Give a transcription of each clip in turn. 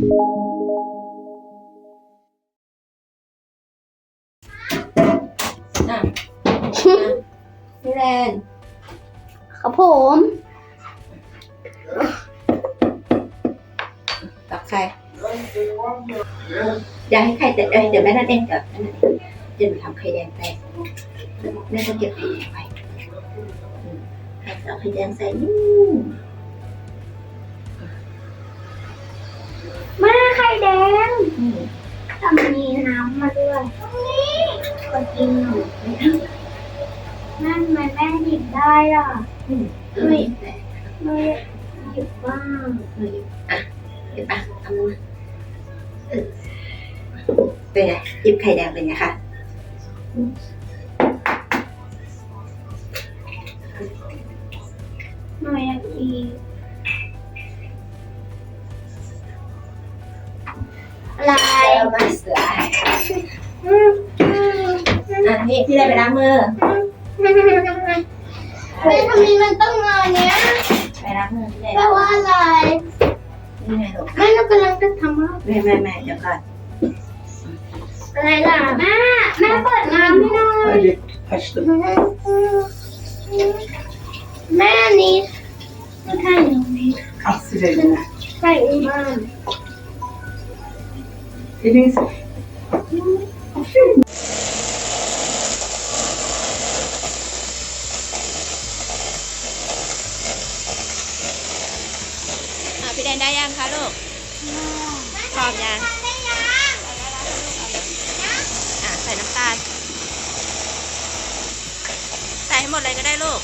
อะพี่แลนครับผมตักใคร อยากให้ใครแต่เอ้ยเดี๋ยวแม่นั่นเองเดี๋ยวแม่นั่นเองเดี๋ยวหนูทำไข่แดงแตกแม่จะเก็บไข่แดงไว้อืมให้เอาไข่แดงใส่นู่น ไข่แดงทำมีน้ำมาด้วยคนกินหนูนั่นมันแม่หยิบได้อะอืมเอ้ยแตกไม่หยิบบ้างเอ้ยอะเห็นปะเอามาเป็นไงหยิบไข่แดงเป็นไงคะ อะนี่พี่ได้ไปล้างมือแม่ทำไมมันต้องงอนเนี้ยไปล้างมือพี่ได้แปลว่าอะไรนี่ไงลูกแม่เรากำลังจะทำอะไรไม่ไม่ไม่เดี๋ยวก่อนอะไรล่ะแม่แม่เปิดน้ำให้หน่อย Açtım. แม่อันนี้ไม่ใช่หนูนี่ Aferin. ใส่บ้าน Eliniz อะพี่แดนได้ยังคะลูกพร้ อมยังอะใส่น้ำตาล ใส่ให้หมดเลยก็ได้ลูก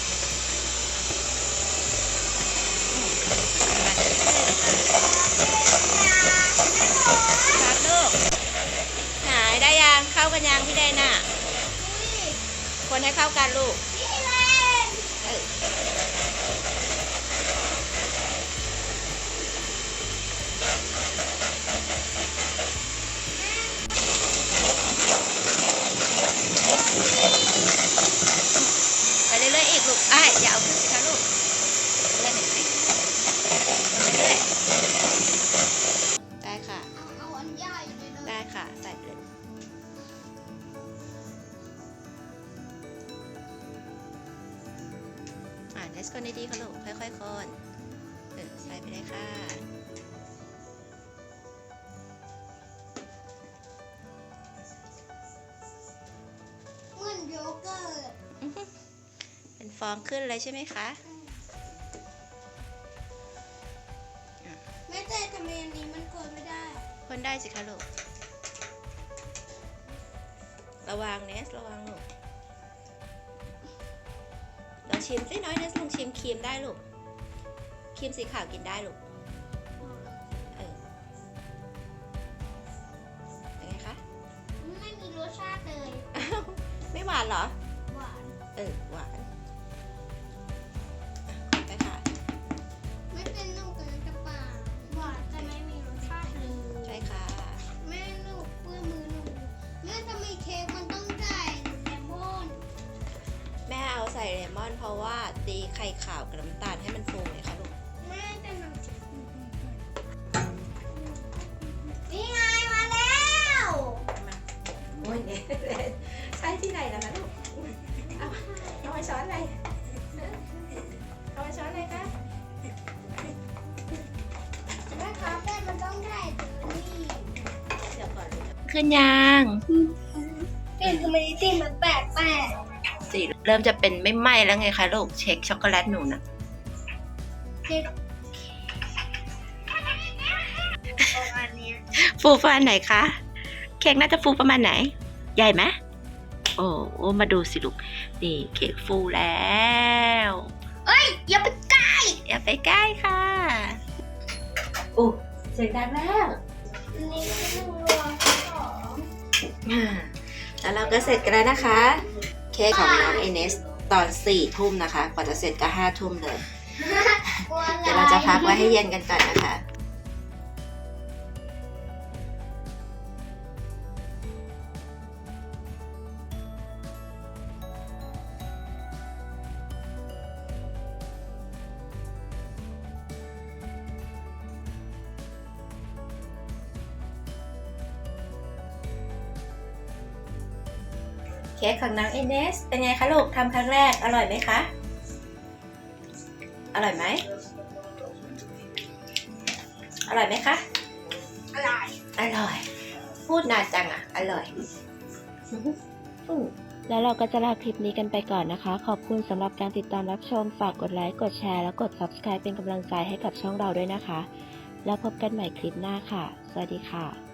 ครับลูกหายได้ยังเข้ากันยังพี่แดนน่ะ คนให้เข้ากันลูก อย่าเอาขึ้นสิคะลูกเล่นหน่อยสิเรื่อยๆได้ค่ะ ได้ค่ะ ใส่เลยอ่านเทสคนดีๆค่ะลูก ค่อยๆคนเออใส่ไปเลยค่ะ ฟองขึ้นเลยใช่ไหมคะแม่แต่ทำไมอันนี้มันคนไม่ได้คนได้สิคะลูก ระวังเนสระวังลูกลองชิมสิน้อยเนสลองชิมครีมได้ลูกครีมสีขาวกินได้ลูกเออเป็นไงคะไม่มีรสชาติเลยอ้าวไม่หวานเหรอ หวาน เออหวาน ราะว่าตีไข่ขาวกับน้ำตาลให้มันฟูไงคะลูกแม่แต่หนูนี่ไงมาแล้วโอ้ยเนี่ยใช่ที่ไหนแล้วนะลูกเอาเอามาช้อนอะไรเอามาช้อนอะไรคะแม่ครับแต่มันต้องใส่ตัวนี้เดี๋ยวก่อนขึ้นยังกลิ่นทำไมสีมันแปลกแปลก สีเริ่มจะเป็นไม่ไหม้แล้วไงคะลูกเช็คช็อกโกแลตหนูนะเค้กประมาณเนี้ยฟูประมาณไหนคะเค้กน่าจะฟูประมาณไหน ใหญ่ไหมโอ้โอ้มาดูสิลูกนี่เค้กฟูแล้วอย่าไปใกล้อย่าไปใกล้ค่ะโอ้เสียงดังแล้วนี่หนึ่งรวมสองอ่าแล้วเราก็เสร็จกันแล้วนะคะ เค้กของน้องเอเนสตอนสี่ทุ่มนะคะ กว่าจะเสร็จก็ห้าทุ่มเลยกลัวอะไรเดี๋ยวเราจะพักไว้ให้เย็นกันก่อนนะคะ เค้กของน้องเอเนสเป็นไงคะลูกทำครั้งแรกอร่อยไหมคะ อร่อยไหมอร่อยไหมคะ อร่อย อร่อย พูดนานจังอะอร่อย แล้วเราก็จะลาคลิปนี้กันไปก่อนนะคะ ขอบคุณสำหรับการติดตามรับชม ฝากกดไลค์ กดแชร์ และกด Subscribe เป็นกำลังใจให้กับช่องเราด้วยนะคะ แล้วพบกันใหม่คลิปหน้าค่ะ สวัสดีค่ะ